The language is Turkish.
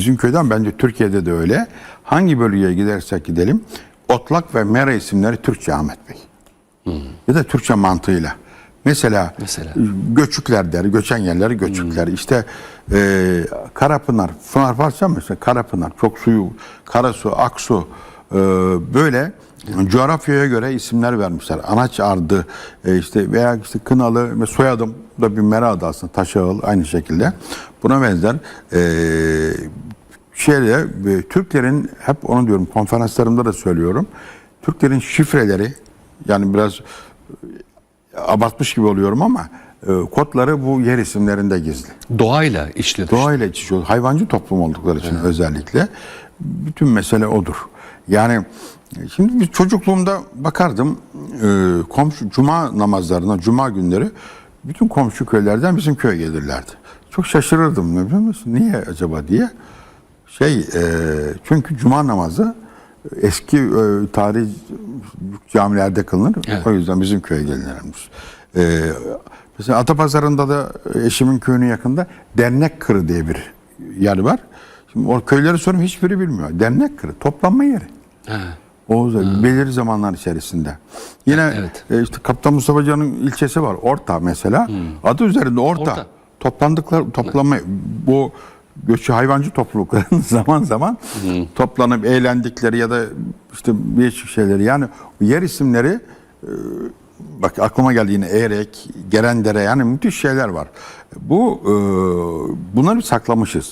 bizim köyden bence Türkiye'de de öyle. Hangi bölgeye gidersek gidelim otlak ve mera isimleri Türkçe Ahmet Bey. Ya da Türkçe mantığıyla. Mesela, Mesela? göçükler der, göçen yerleri göçükler. İşte e, Karapınar, Pınar Farsça mesela Karapınar, çok suyu, Karasu, Aksu e, böyle coğrafyaya göre isimler vermişler. Anaç Ardı, e, işte veya işte Kınalı ve soyadım da bir mera adı aslında. Taşağıl aynı şekilde. Buna benzer e, şeyle e, Türklerin hep onu diyorum konferanslarımda da söylüyorum. Türklerin şifreleri yani biraz e, abartmış gibi oluyorum ama e, kodları bu yer isimlerinde gizli. Doğayla işliyor. Doğayla içe, hayvancı toplum oldukları için özellikle bütün mesele odur. Yani şimdi bir çocukluğumda bakardım e, komşu cuma namazlarına, cuma günleri bütün komşu köylerden bizim köye gelirlerdi. Çok şaşırırdım ne biliyor musun? Niye acaba diye. Şey e, çünkü cuma namazı eski e, tarih camilerde kılınır. Evet. O yüzden bizim köye gelirlermiş. E, mesela Atapazarı'nda da eşimin köyünün yakında Dernek Kırı diye bir yer var. Şimdi o köyleri soruyorum hiçbiri bilmiyor. Dernek Kırı toplanma yeri. Ha. O da belirli zamanlar içerisinde. Yine Evet. e, işte Kaptan Mustafa Can'ın ilçesi var. Orta mesela. Adı üzerinde Orta. Orta. Toplandıklar toplanma bu göçü hayvancı toplulukların zaman zaman toplanıp eğlendikleri ya da işte değişik şeyleri yani yer isimleri e, bak aklıma geldi yine Eğrek, Gerendere yani müthiş şeyler var. Bu e, bunları saklamışız.